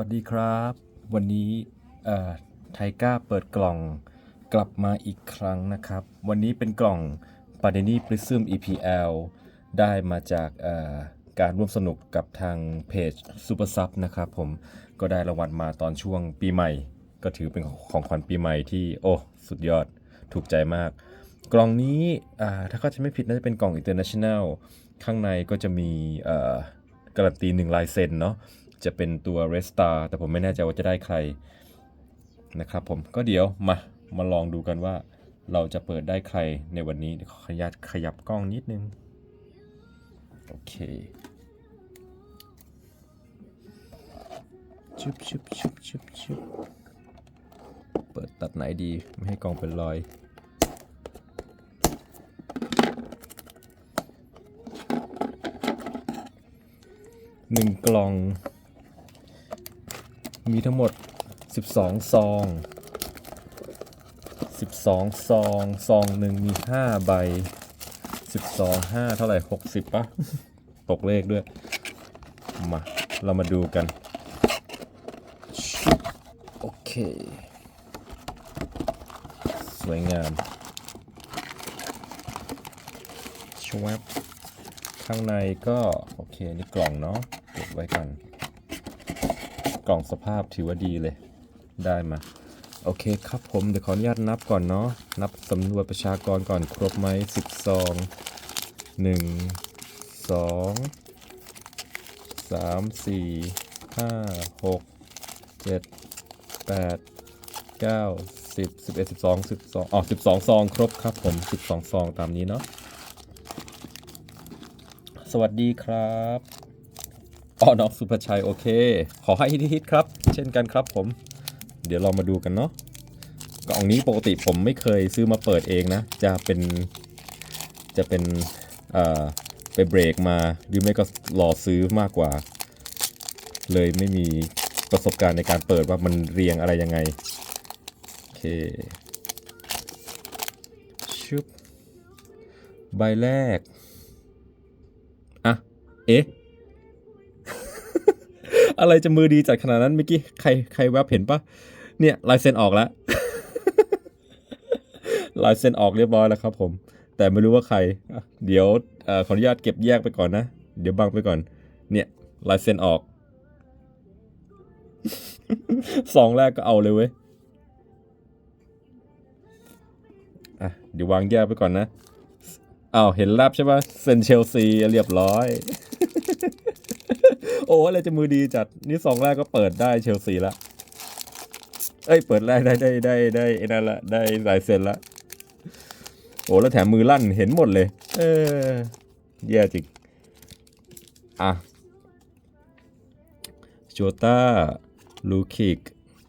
วัสดีครับ วันนี้ไทก้าเปิดกล่องกลับมาอีกครั้งนะครับ วันนี้เป็นกล่อง p a d e n i Prism EPL ได้มาจากการร่วมสนุกกับทางเพจ Super Sub นะครับผมก็ได้รางวัลมาตอนช่วงปีใหม่ ก็ถือเป็นของขวัญปีใหม่ที่โอ้สุดยอดถูกใจมาก กล่องนี้ถ้าเขาจะไม่ผิดน่าจะเป็นกล่อง International ข้างในก็จะมีการันตีหนึ่งลายเซ็นเนาะ จะเป็นตัว r e s t a r แต่ผมไม่แน่ใจว่าจะได้ใครนะครับผมก็เดี๋ยวมามาลองดูกันว่าเราจะเปิดได้ใครในวันนี้เดี๋ยวขออนุญาตขยับกล้องนิดนึง โอเคชุบชุบชุบชุบชุบเปิดตัดไหนดีไม่ให้กล้องเป็นรอยหนึ่งกล่อง มีทั้งหมด 12 ซอง 12 ซอง ซองหนึ่งมี 5 ใบ 12 5 เท่าไหร่ 60ปะตกเลขด้วย มา เรามาดูกัน โอเค สวยงามชวบข้างในก็ โอเค นี่กล่องเนาะเก็บไว้กัน กล่องสภาพถือว่าดีเลย ได้มา โอเคครับผมเดี๋ยวขออนุญาตนับก่อนเนาะ นับสำรวจประชากรก่อนครบไหมสิบซองหนึ่งสองสามสี่ห้าหกเจ็ดแปดเก้าสิบสิบเอ็ดสิบสองสิบสองอ๋อสิบสองซองครบครับผมสิบสองซองตามนี้เนาะสวัสดีครับ อ๋อน้องสุภชัยโอเค ขอให้ฮิตๆครับ เช่นกันครับผม เดี๋ยวเรามาดูกันเนาะกล่องนี้ปกติผมไม่เคยซื้อมาเปิดเองนะ จะเป็นจะเป็นเอ่อไปเบรกมาหรือไม่ก็รอซื้อมากกว่า เลยไม่มีประสบการณ์ในการเปิดว่ามันเรียงอะไรยังไง โอเคชุบใบแรก อะ เอ๊ะ อะไรจะมือดีจัดขนาดนั้นเมื่อกี้ใครใครแวบเห็นปะเนี่ยลายเซ็นออกแล้วลายเซ็นออกเรียบร้อยแล้วครับผม แต่ไม่รู้ว่าใคร เดี๋ยวอขออนุญาตเก็บแยกไปก่อนนะ เดี๋ยวบังไปก่อน เนี่ยลายเซ็นออกสองแรกก็เอาเลยเว้ยอะเดี๋ยววางแยกไปก่อนนะอ้าวเห็นรับใช่ปะเซนเชลซีเรียบร้อย โอ้อะไรจะมือดีจัด นี่สองแรกก็เปิดได้เชลซีละ เอ้ย เปิดแรกได้ได้ได้ได้ไอ้นั่นละได้ลายเซ็นละโอ้แล้วแถมมือลั่นเห็นหมดเลย เออแย่จริง อะโจตาลูคิก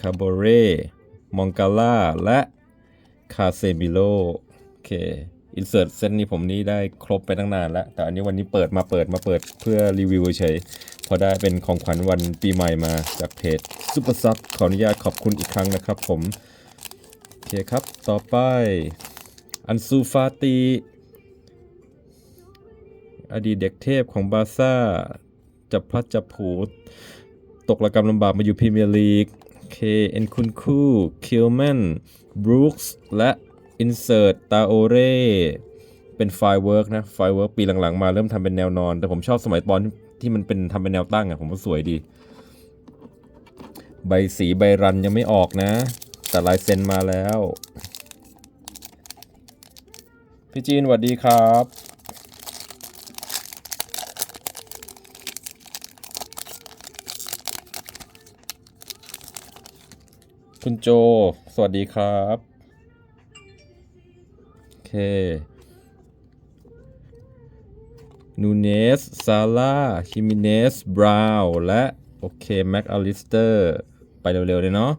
คาโบเร่มองกาล่า และคาเซมิโลโอเคอินเสิร์ตเซตนี้ผมนี่ได้ครบไปตั้งนานแล้ว แต่อันนี้วันนี้เปิดมาเปิดมาเปิดเพื่อรีวิวเฉย พอได้เป็นของขวัญวันปีใหม่มาจากเพจซุปเปอร์ซับขออนุญาตขอบคุณอีกครั้งนะครับผม โอเคครับ ต่อไป อันซูฟาตี อดีตเด็กเทพของบาซ่า จับพลัดจับผลูตกระกำลำบากมาอยู่พรีเมียร์ลีกเคเอ็นคุนคูคิลแมนบรูคส์และอินเสิร์ตตาโอเร่เป็นไฟเวิร์กนะไฟเวิร์กปีหลังๆ มาเริ่มทำเป็นแนวนอน แต่ผมชอบสมัยตอน ที่มันเป็นทำเป็นแนวตั้งอะผมว่าสวยดี ใบสีใบรันยังไม่ออกนะ แต่ลายเซ็นมาแล้ว พี่จีนสวัสดีครับคุณโจ สวัสดีครับ โอเค นูเนส ซาร่าฮิมิเนส บราวน์ และ โอเค แม็กอลิสเตอร์ ไปเร็วๆเลยเนาะ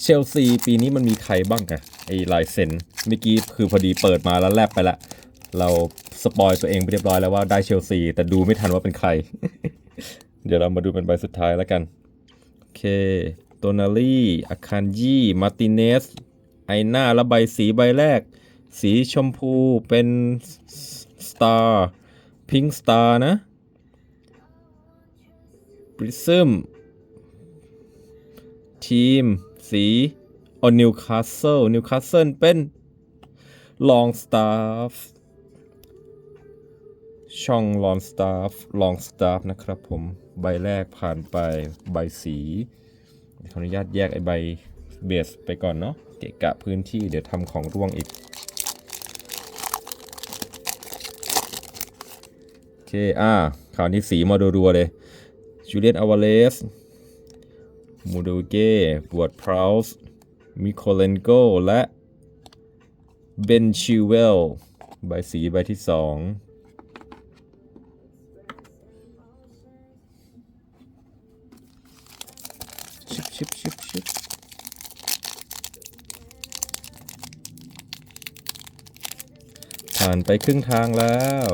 เชลซี ปีนี้มันมีใครบ้างอะไอลายเซ็นเมื่อกี้คือพอดีเปิดมาแล้วแลบไปละ เราสปอยตัวเองไปเรียบร้อยแล้วว่าได้เชลซี แต่ดูไม่ทันว่าเป็นใคร เดี๋ยวเรามาดูเป็นใบสุดท้ายแล้วกัน โอเค โตนาลีอาคานยีมาร์ติเนส ไอหน้าและใบสีใบแรก สีชมพูเป็นสต Star Pink Star นะ Prism ทีม สีออนิวคาสเซิลนิวคาสเซิลเป็น Long Staff ช่อง Long Staff Long Staff นะครับผม ใบแรกผ่านไปใบสี ขออนุญาตแยกไอใบเบสไปก่อนเนาะเกะกะพื้นที่เดี๋ยวทำของร่วงอีก โอเค อ่าคราวนี้สีมาดัวๆเลยจูเลียนอวาเลสมูดูเก้บวดพราวส์มิโคเลนโกและเบนชิวเวล ใบสีใบที่สอง ผ่านไปครึ่งทางแล้ว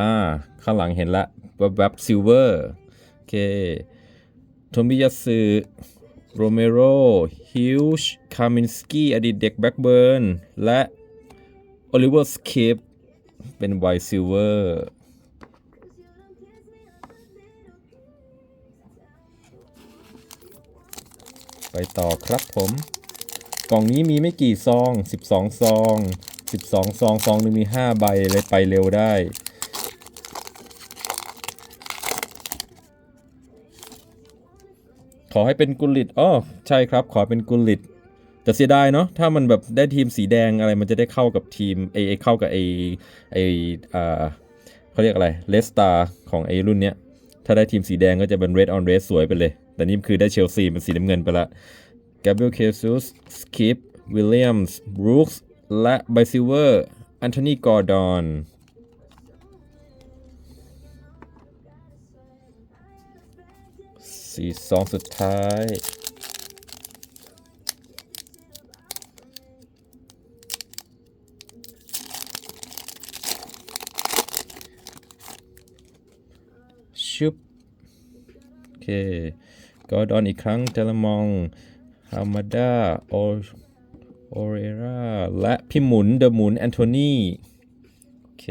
อ่า ข้างหลังเห็นละแวบๆซิลเวอร์ โอเค โทมิยาสึโรเมโร ฮิวช์ คามินสกี้ อดีตเด็กแบ็กเบิร์น และ โอลิเวอร์สคิปเป็นไวซิลเวอร์ ไปต่อครับผม กล่องนี้มีไม่กี่ซอง 12 ซอง 12 ซอง ซองหนึงมี 5 ใบเลยไปเร็วได้ ขอให้เป็นกุลิตอ๋อใช่ครับ ขอเป็นกุลิตแต่เสียดายเนาะถ้ามันแบบได้ทีมสีแดงอะไรมันจะได้เข้ากับทีมไอไอเข้ากับไอไออ่าเขาเรียกอะไรเลสตาของไอรุ่นเนี้ย ถ้าได้ทีมสีแดงก็จะเป็น red on red สวยไปเลย แต่นี่คือได้เชลซีเป็นสีน้ำเงินไปละแกเบรียลเคซูสสกิปวิลเลียมส์บรูคส์และไบซิเวอร์อันโทนีกอร์ดอนสี่สองสุดท้ายชุบโอเค กอดอนอีกครั้งเทเลมองฮามาดาโอโอเรราและพี่หมุนเดอะหมุนแอนโทนีโอเค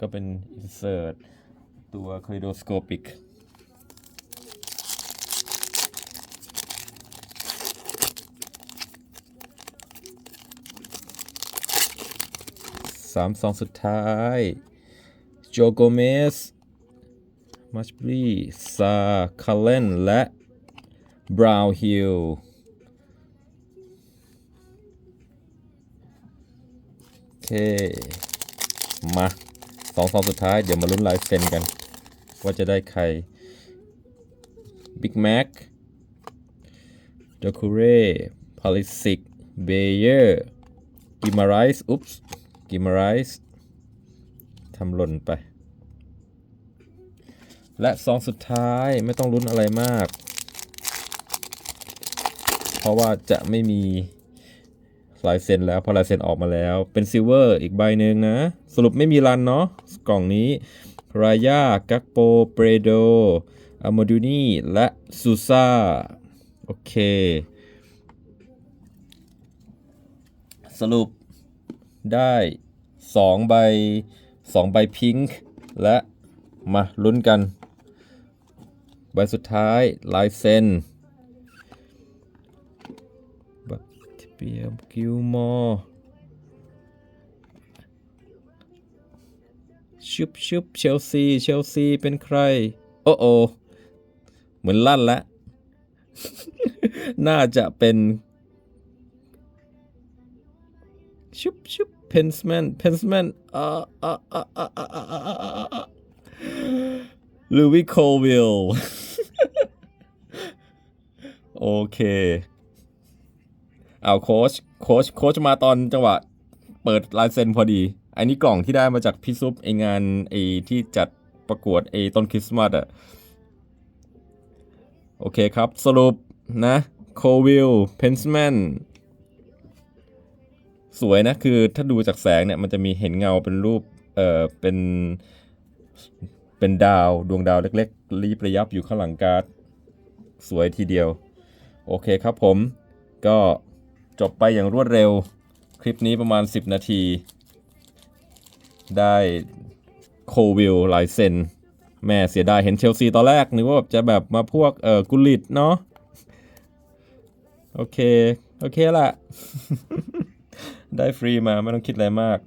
ก็เป็น insert ตัว kaleidoscopic สามสองสุดท้าย โจโกเมส มัชบรีซาคาเลนและ บราวน์ฮิลโอเค มาสองสองสุดท้าย เดี๋ยวมาลุ้นลายเซ็นกัน ว่าจะได้ใครบิ๊กแม็กดอคูเร่พาลิสิก เบเยอร์ กิมาไรส์อุ๊ปส์กิมาไรส์ทำหล่นไป และซองสุดท้ายไม่ต้องลุ้นอะไรมาก เพราะว่าจะไม่มีลายเซ็นแล้วพราะลายเซ็นออกมาแล้ว เป็นซิลเวอร์อีกใบหนึ่งนะ สรุปไม่มีรันเนาะกล่องนี้รายากักโปเปรโดอามดูนีและซูซาโอเค สรุปได้ 2 ใบ 2 ใบพิงค์และมาลุ้นกัน ใบสุดท้ายลายเซ็น เปียบกิวมอชุบชุบเชลซี เชลซี เป็นใคร โอ้โอ เหมือนลั่นละ น่าจะเป็น ชุบชุบเพนส์แมนเพนส์แมนอ่าอ่าอ่าอ่าอ่าอ่าลูวิโควิล โอเค เอาโค้ชโค้ชโค้ชมาตอนจังหวะเปิดลายเซ็นพอดี อันนี้กล่องที่ได้มาจากพี่ซุปไองานไอที่จัดประกวดไอต้นคริสต์มาสอะโอเคครับ สรุปนะโควิลเพนส์แมนสวยนะ คือถ้าดูจากแสงเนี่ย มันจะมีเห็นเงาเป็นรูป เอ่อ เป็น เป็นดาวดวงดาวเล็กๆรีบระยับอยู่ข้างหลังการ์ด สวยทีเดียว โอเคครับผมก็ จบไปอย่างรวดเร็ว คลิปนี้ประมาณ 10 นาที ได้โควิลลายเซนแม่เสียดายเห็นเชลซีตอนแรกนึกว่าแบบจะแบบมาพวกเออกุลิตเนาะโอเค โอเคละได้ฟรีมาไม่ต้องคิดอะไรมาก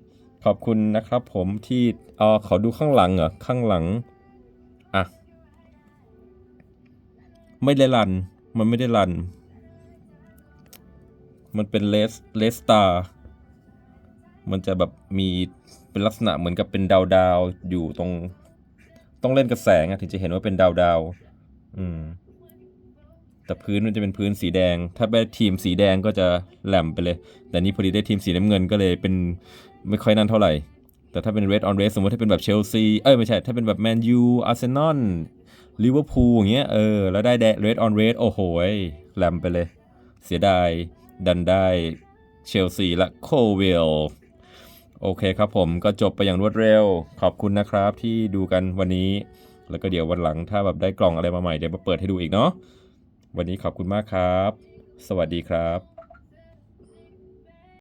ขอบคุณนะครับผมที่เออขอดูข้างหลังเหรอ ข้างหลัง อะ ไม่ได้รัน มันไม่ได้รัน มันเป็นเลสเลสตามันจะแบบมีเป็นลักษณะเหมือนกับเป็นดาวดาวอยู่ตรง ต้องเล่นกับแสงถึงจะเห็นว่าเป็นดาวดาวอืม แต่พื้นมันจะเป็นพื้นสีแดง ถ้าได้ทีมสีแดงก็จะแหลมไปเลย แต่นี่พอดีได้ทีมสีน้ำเงินก็เลยเป็นไม่ค่อยนั่นเท่าไหร่ แต่ถ้าเป็น red on red สมมติถ้าเป็นแบบเชลซีเอ้ยไม่ใช่ ถ้าเป็นแบบแมนยูอาร์เซนอลลิเวอร์พูลอย่างเงี้ยเออแล้วได้ red on red โอ้โหแหลมไปเลย เสียดาย ดันได้เชลซีและโควิลโอเคครับผมก็จบไปอย่างรวดเร็ว ขอบคุณนะครับที่ดูกันวันนี้ แล้วก็เดี๋ยววันหลังถ้าแบบได้กล่องอะไรมาใหม่เดี๋ยวมาเปิดให้ดูอีกเนาะวันนี้ขอบคุณมากครับ สวัสดีครับ